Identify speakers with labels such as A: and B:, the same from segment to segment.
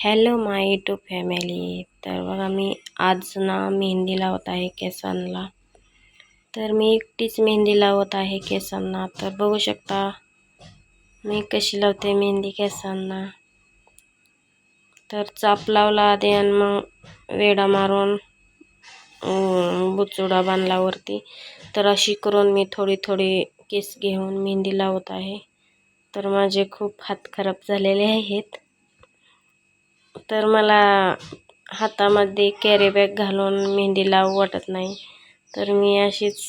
A: Hello माय YouTube family तर बघा मी आज ना मेहंदी लावत आहे केसांना. तर मी एकटीच मेहंदी लावत आहे केसांना. तर बघू शकता मी कशी लावते मेहंदी केसांना. तर चाप लावला आधी आणि मग वेडा मारून बुचुडा बांधला वरती. तर अशी करून मी थोडी थोडी केस घेऊन मेहंदी लावत आहे. तर माझे खूप हात खराब झालेले आहेत. तर मला हातामध्ये कॅरीबॅग घालून मेहंदी लावू वाटत नाही. तर मी अशीच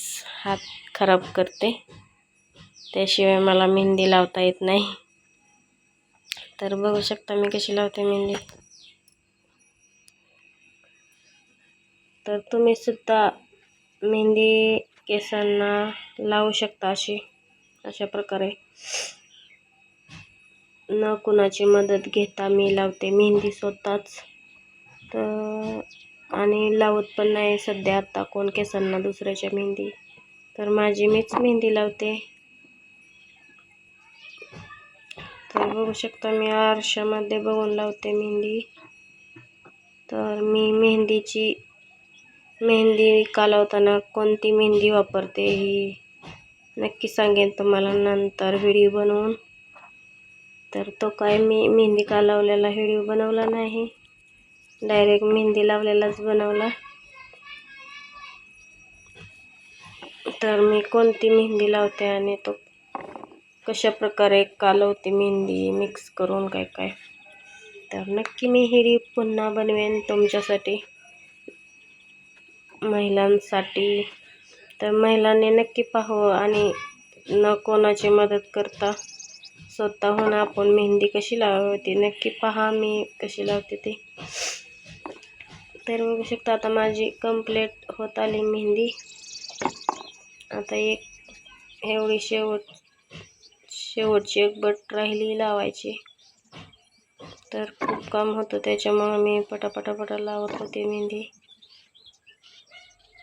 A: हात खराब करते. त्याशिवाय मला मेहंदी लावता येत नाही. तर बघू शकता मी कशी लावते मेहंदी. तर तुम्ही सुद्धा मेहंदी केसांना लावू शकता अशी अशा प्रकारे. न कुणाची मदत घेता मी लावते. मेहंदी स्वतःच. तर आणि लावत पण नाही सध्या आता कोण केसांना दुसऱ्याच्या मेहंदी. तर माझी मीच मेहंदी लावते. तर बघू शकता मी आरशामध्ये बघून लावते मेहंदी. तर मी मेहंदीची मेहंदी का लावताना कोणती मेहंदी वापरते ही नक्की सांगेन तुम्हाला नंतर व्हिडिओ बनवून. तर तो काय मी मेहंदी का लावलेला व्हिडिओ बनवला नाही. डायरेक्ट मेहंदी लावलेलाच बनवला. तर मी कोणती मेहंदी लावते आणि तो कशा प्रकारे कालवते मेहंदी मिक्स करून काय काय. तर नक्की मी हिडी पुन्हा बनवेन तुमच्यासाठी महिलांसाठी. तर महिलांनी नक्की पाहावं आणि न कोणाची मदत करता स्वतःहून आपण मेहंदी कशी लावते नक्की पहा मी कशी लावते ते. तर बघू शकता आता माझी कंप्लीट होत आली मेहंदी. आता एक एवढी शेवट शेवटची एक बट राहिली लावायची. तर खूप काम होतं त्याच्यामुळं मी पटापटापटा लावत होते मेहंदी.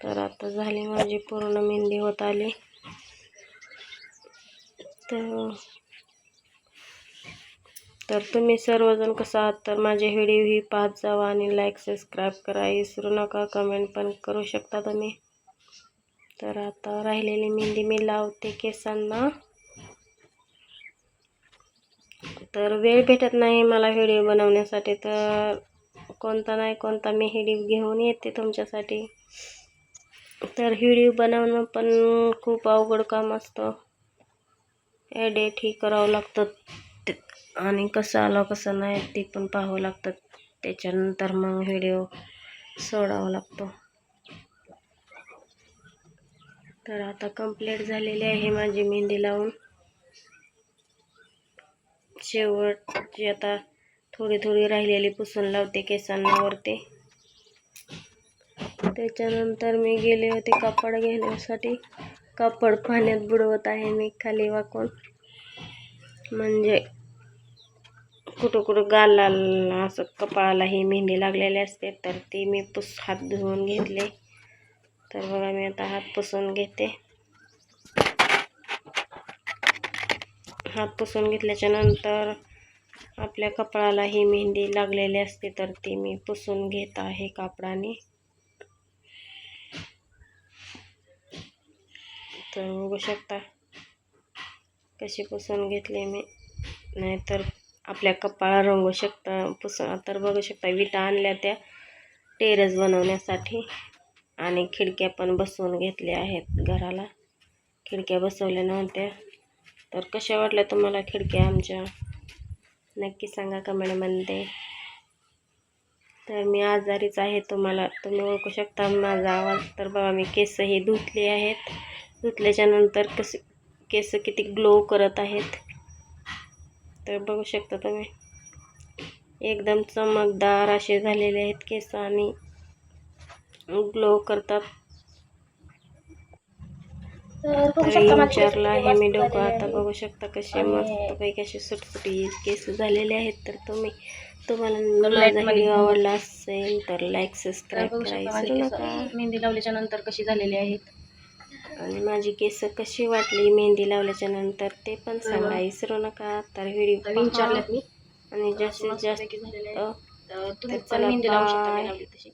A: तर आता झाली माझी पूर्ण मेहंदी होत आली. तर तर तुम्ही सर्वजण कसं आहात? तर माझे व्हिडिओ ही पाहत जावा आणि लाईक सबस्क्राईब करा. विसरू नका. कमेंट पण करू शकता तुम्ही. तर आता राहिलेली मेहंदी मी लावते केसांना. तर वेळ भेटत नाही मला व्हिडिओ बनवण्यासाठी. तर कोणता नाही कोणता मी व्हिडिओ घेऊन येते तुमच्यासाठी. तर व्हिडिओ बनवणं पण खूप अवघड काम असतं. एडिट ही करावं लागतं. आणि कसं आलं कसं नाही ते पण पाहावं लागतं. त्याच्यानंतर मग व्हिडिओ सोडावा लागतो. तर आता कंप्लीट झालेली आहे माझी मेहंदी लावून. शेवटची आता थोडी थोडी राहिलेली पुसून लावते केसांवरती त्याच्यानंतर मी गेले होते कापड घेण्यासाठी. कापड पाण्यात बुडवत आहे मी खाली वाकून. म्हणजे कुठं कुठं गालाला असं कपाळाला ही मेहंदी लागलेली असते तर ती मी पुस हात धुवून घेतले. तर बघा मी आता हात पुसून घेते. हात पुसून घेतल्याच्या नंतर आपल्या कपाळाला ही मेहंदी लागलेली असते तर ती मी पुसून घेत आहे कापडाने. तर बघू शकता कशी पुसून घेतली मी. नाहीतर आपल्या कपाळा रंगू शकता पुस तर बघू शकता विटा आणल्या त्या टेरेस बनवण्यासाठी. आणि खिडक्या पण बसवून घेतल्या आहेत घराला. खिडक्या बसवल्या नव्हत्या तर कशा वाटल्या तुम्हाला खिडक्या आमच्या? नक्की सांगा कमेंटमध्ये. तर मी आजारीच आहे तुम्हाला. तुम्ही ओळखू शकता माझा आवाज. तर बघा मी केसही धुतले आहेत. धुतल्याच्यानंतर कसं कसे केस किती ग्लो करत आहेत. तर बघू शकता तुम्ही. एकदम चमकदार असे झालेले आहेत केस आणि ग्लो करतात. विचारला आहे मी डोकं आता बघू शकता कसे मस्तपैकी असे सुटसुटी केस झालेले आहेत. तर तुम्ही तुम्हाला माझा व्हिडिओ आवडला असेल तर लाईक सबस्क्राईब करा विसरू नका.
B: मेहंदी लावल्याच्या नंतर कशी झालेली आहेत.
A: आणि माझी केस कशी वाटली मेहंदी लावल्याच्या नंतर ते पण सांगा. विसरू नका. तर व्हिडिओ
B: विचारल्यात मी.
A: आणि जास्तीत जास्त.
B: तुम्ही पण मेहंदी लावू शकता. मी
A: bye.
B: लावली तशी.